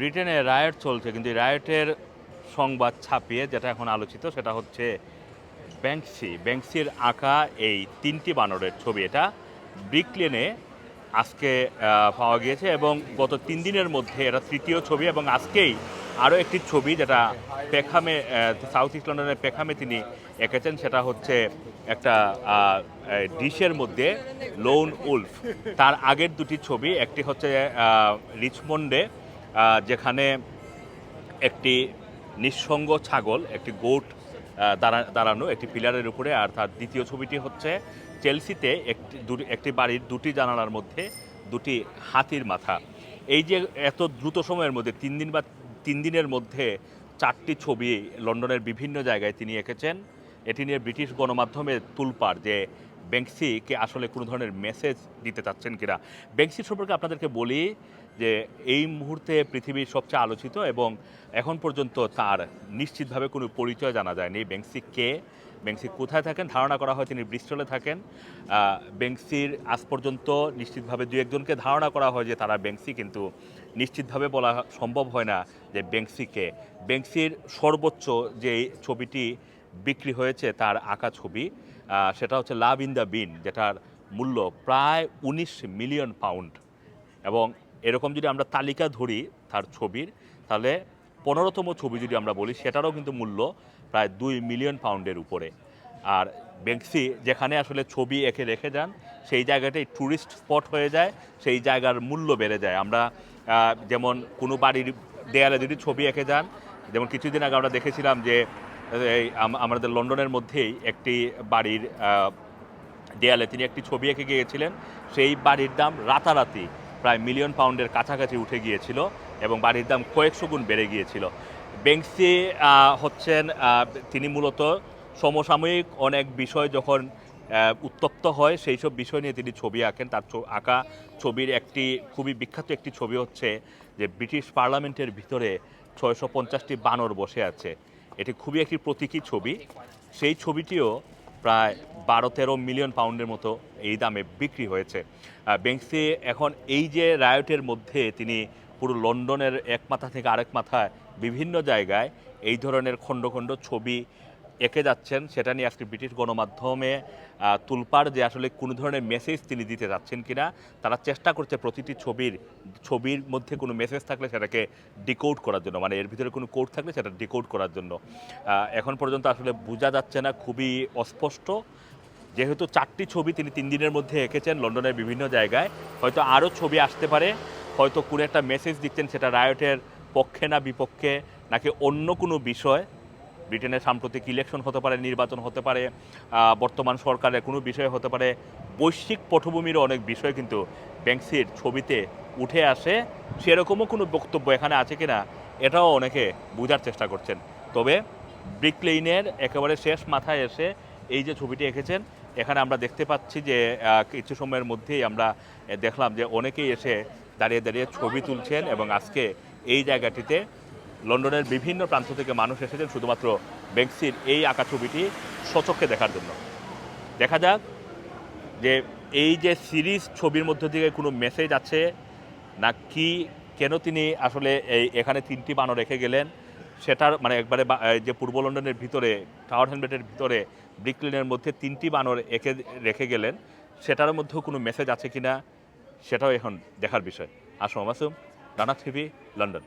ব্রিটেনে রায়ট চলছে, কিন্তু রায়টের সংবাদ ছাপিয়ে যেটা এখন আলোচিত সেটা হচ্ছে ব্যাংকসি ব্যাংকসির আঁকা এই তিনটি বানরের ছবি এটা। ব্রিকলেনে আজকে পাওয়া গিয়েছে এবং গত তিন দিনের মধ্যে এটা তৃতীয় ছবি এবং আজকেই আরও একটি ছবি যেটা পেখামে সাউথ ইস্ট লন্ডনের পেখামে তিনি এঁকেছেন, সেটা হচ্ছে একটা ডিশের মধ্যে লোন উলফ তার আগের দুটি ছবি, একটি হচ্ছে রিচমন্ডে যেখানে একটি নিঃসঙ্গ ছাগল, একটি গোট দাঁড়া, দাঁড়ানো একটি পিলারের উপরে, আর তার দ্বিতীয় ছবিটি হচ্ছে চেলসিতে একটি একটি বাড়ির দুটি জানালার মধ্যে দুটি হাতির মাথা। এই যে এত দ্রুত সময়ের মধ্যে, তিন দিন বা তিন দিনের মধ্যে চারটি ছবি লন্ডনের বিভিন্ন জায়গায় তিনি এঁকেছেন, এটি নিয়ে ব্রিটিশ গণমাধ্যমে তুলপার যে ব্যাংকসিকে আসলে কোনো ধরনের মেসেজ দিতে চাচ্ছেন কিনা। ব্যাংকসি সম্পর্কে আপনাদেরকে বলি যে এই মুহূর্তে পৃথিবীর সবচেয়ে আলোচিত এবং এখন পর্যন্ত তার নিশ্চিতভাবে কোনো পরিচয় জানা যায়নি। বেংসি কে? বেংসি কোথায় থাকেন? ধারণা করা হয় তিনি ব্রিস্টলে থাকেন। বেংসির আজ পর্যন্ত নিশ্চিতভাবে দু একজনকে ধারণা করা হয় যে তারা বেংসি কিন্তু নিশ্চিতভাবে বলা সম্ভব হয় না যে ব্যাংকসি কে। ব্যাংকসির সর্বোচ্চ যে ছবিটি বিক্রি হয়েছে তার আঁকা ছবি সেটা হচ্ছে লাভ ইন দ্য বিন যেটার মূল্য প্রায় উনিশ মিলিয়ন পাউন্ড। এবং এরকম যদি আমরা তালিকা ধরি তার ছবির, তাহলে পনেরোতম ছবি যদি আমরা বলি, সেটারও কিন্তু মূল্য প্রায় দুই মিলিয়ন পাউন্ডের উপরে। আর ব্যাংকসি যেখানে আসলে ছবি এঁকে রেখে যান, সেই জায়গাটাই ট্যুরিস্ট স্পট হয়ে যায়, সেই জায়গার মূল্য বেড়ে যায়। আমরা যেমন কোনো বাড়ির দেয়ালে যদি ছবি এঁকে যান, যেমন কিছুদিন আগে আমরা দেখেছিলাম যে আমাদের লন্ডনের মধ্যেই একটি বাড়ির দেয়ালে তিনি একটি ছবি এঁকে গিয়েছিলেন। সেই বাড়ির দাম রাতারাতি প্রায় মিলিয়ন পাউন্ডের কাছাকাছি উঠে গিয়েছিল এবং বাড়ির দাম কয়েকশো গুণ বেড়ে গিয়েছিল। বেংসি হচ্ছেন তিনি মূলত সমসাময়িক অনেক বিষয় যখন উত্তপ্ত হয়, সেই সব বিষয় নিয়ে তিনি ছবি আঁকেন। তার আঁকা ছবির একটি, খুবই বিখ্যাত একটি ছবি হচ্ছে যে ব্রিটিশ পার্লামেন্টের ভিতরে ছয়শো পঞ্চাশটি বানর বসে আছে। এটি খুবই একটি প্রতীকী ছবি। সেই ছবিটিও প্রায় বারো তেরো মিলিয়ন পাউন্ডের মতো এই দামে বিক্রি হয়েছে। বেংসি এখন এই যে রায়টের মধ্যে তিনি পুরো লন্ডনের এক মাথা থেকে আরেক মাথায় বিভিন্ন জায়গায় এই ধরনের খণ্ড খণ্ড ছবি এঁকে যাচ্ছেন, সেটা নিয়ে আজকে ব্রিটিশ গণমাধ্যমে তুলপার যে আসলে কোনো ধরনের মেসেজ তিনি দিতে যাচ্ছেন কিনা, তারা চেষ্টা করছে প্রতিটি ছবির ছবির মধ্যে কোনো মেসেজ থাকলে সেটাকে ডিকোড করার জন্য মানে এর ভিতরে কোনো কোড থাকলে সেটা ডিকোড করার জন্য। এখন পর্যন্ত আসলে বোঝা যাচ্ছে না, খুবই অস্পষ্ট। যেহেতু চারটি ছবি তিনি তিন দিনের মধ্যে এঁকেছেন লন্ডনের বিভিন্ন জায়গায়, হয়তো আরও ছবি আসতে পারে। হয়তো কোনো একটা মেসেজ দিচ্ছেন সেটা রায়টের পক্ষে না বিপক্ষে, নাকি অন্য কোনো বিষয়। ব্রিটেনের সাম্প্রতিক ইলেকশন হতে পারে, নির্বাচন হতে পারে বর্তমান সরকারের কোনো বিষয় হতে পারে। বৈশ্বিক পটভূমির অনেক বিষয় কিন্তু ব্যাংকসির ছবিতে উঠে আসে। সেরকমও কোনো বক্তব্য এখানে আছে কি না এটাও অনেকে বোঝার চেষ্টা করছেন। তবে ব্রিকলেইনের একেবারে শেষ মাথায় এসে এই যে ছবিটি এঁকেছেন এখানে আমরা দেখতে পাচ্ছি যে কিছু সময়ের মধ্যেই আমরা দেখলাম যে অনেকেই এসে দাঁড়িয়ে দাঁড়িয়ে ছবি তুলছেন এবং আজকে এই জায়গাটিতে লন্ডনের বিভিন্ন প্রান্ত থেকে মানুষ এসেছেন, শুধুমাত্র ব্যাংকসির এই আঁকা ছবিটি সচক্ষে দেখার জন্য। দেখা যাক যে এই যে সিরিজ ছবির মধ্য থেকে কোনো মেসেজ আছে, না কি, কেন তিনি আসলে এই এখানে তিনটি বানর রেখে গেলেন সেটার মানে একবারে যে পূর্ব লন্ডনের ভিতরে, টাওয়ার হ্যামলেটের ভিতরে, ব্রিকলিনের মধ্যে তিনটি বানর একে রেখে গেলেন। সেটার মধ্যেও কোনো মেসেজ আছে কি না সেটাও এখন দেখার বিষয়। Assam আসুম Rana TV, London.